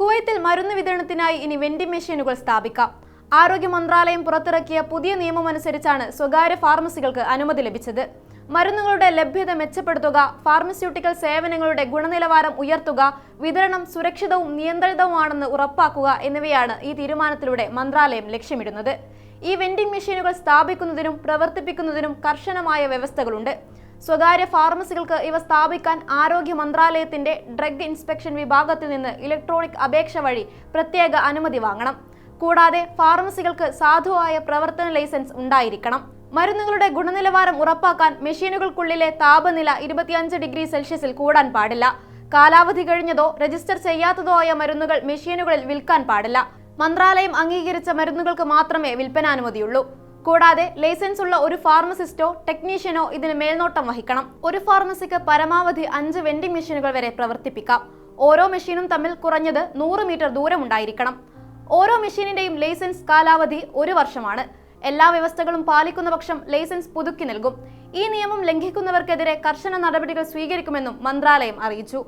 കുവൈത്തിൽ മരുന്ന് വിതരണത്തിനായി ഇനി വെൻഡിംഗ് മെഷീനുകൾ സ്ഥാപിക്കാം. ആരോഗ്യ മന്ത്രാലയം പുറത്തിറക്കിയ പുതിയ നിയമമനുസരിച്ചാണ് സ്വകാര്യ ഫാർമസികൾക്ക് അനുമതി ലഭിച്ചത്. മരുന്നുകളുടെ ലഭ്യത മെച്ചപ്പെടുത്തുക ഫാർമസ്യൂട്ടിക്കൽ സേവനങ്ങളുടെ ഗുണനിലവാരം ഉയർത്തുക വിതരണം സുരക്ഷിതവും നിയന്ത്രിതവുമാണെന്ന് ഉറപ്പാക്കുക എന്നിവയാണ് ഈ തീരുമാനത്തിലൂടെ മന്ത്രാലയം ലക്ഷ്യമിടുന്നത്. ഈ വെൻഡിംഗ് മെഷീനുകൾ സ്ഥാപിക്കുന്നതിനും പ്രവർത്തിപ്പിക്കുന്നതിനും കർശനമായ വ്യവസ്ഥകളുണ്ട്. സ്വകാര്യ ഫാർമസികൾക്ക് ഇവ സ്ഥാപിക്കാൻ ആരോഗ്യ മന്ത്രാലയത്തിന്റെ ഡ്രഗ് ഇൻസ്പെക്ഷൻ വിഭാഗത്തിൽ നിന്ന് ഇലക്ട്രോണിക് അപേക്ഷ വഴി പ്രത്യേക അനുമതി വാങ്ങണം. കൂടാതെ ഫാർമസികൾക്ക് സാധുവായ പ്രവർത്തന ലൈസൻസ് ഉണ്ടായിരിക്കണം. മരുന്നുകളുടെ ഗുണനിലവാരം ഉറപ്പാക്കാൻ മെഷീനുകൾക്കുള്ളിലെ താപനില ഇരുപത്തിയഞ്ച് ഡിഗ്രി സെൽഷ്യസിൽ കൂടാൻ പാടില്ല. കാലാവധി കഴിഞ്ഞതോ രജിസ്റ്റർ ചെയ്യാത്തതോ ആയ മരുന്നുകൾ മെഷീനുകളിൽ വിൽക്കാൻ പാടില്ല. മന്ത്രാലയം അംഗീകരിച്ച മരുന്നുകൾക്ക് മാത്രമേ വിൽപ്പനാനുമതിയുള്ളൂ. കൂടാതെ ലൈസൻസ് ഉള്ള ഒരു ഫാർമസിസ്റ്റോ ടെക്നീഷ്യനോ ഇതിന് മേൽനോട്ടം വഹിക്കണം. ഒരു ഫാർമസിക്ക് പരമാവധി അഞ്ച് വെൻഡിംഗ് മെഷീനുകൾ വരെ പ്രവർത്തിപ്പിക്കാം. ഓരോ മെഷീനും തമ്മിൽ കുറഞ്ഞത് നൂറ് മീറ്റർ ദൂരം ഉണ്ടായിരിക്കണം. ഓരോ മെഷീനിന്റെയും ലൈസൻസ് കാലാവധി ഒരു വർഷമാണ്. എല്ലാ വ്യവസ്ഥകളും പാലിക്കുന്ന പക്ഷം ലൈസൻസ് പുതുക്കി നൽകും. ഈ നിയമം ലംഘിക്കുന്നവർക്കെതിരെ കർശന നടപടികൾ സ്വീകരിക്കുമെന്നും മന്ത്രാലയം അറിയിച്ചു.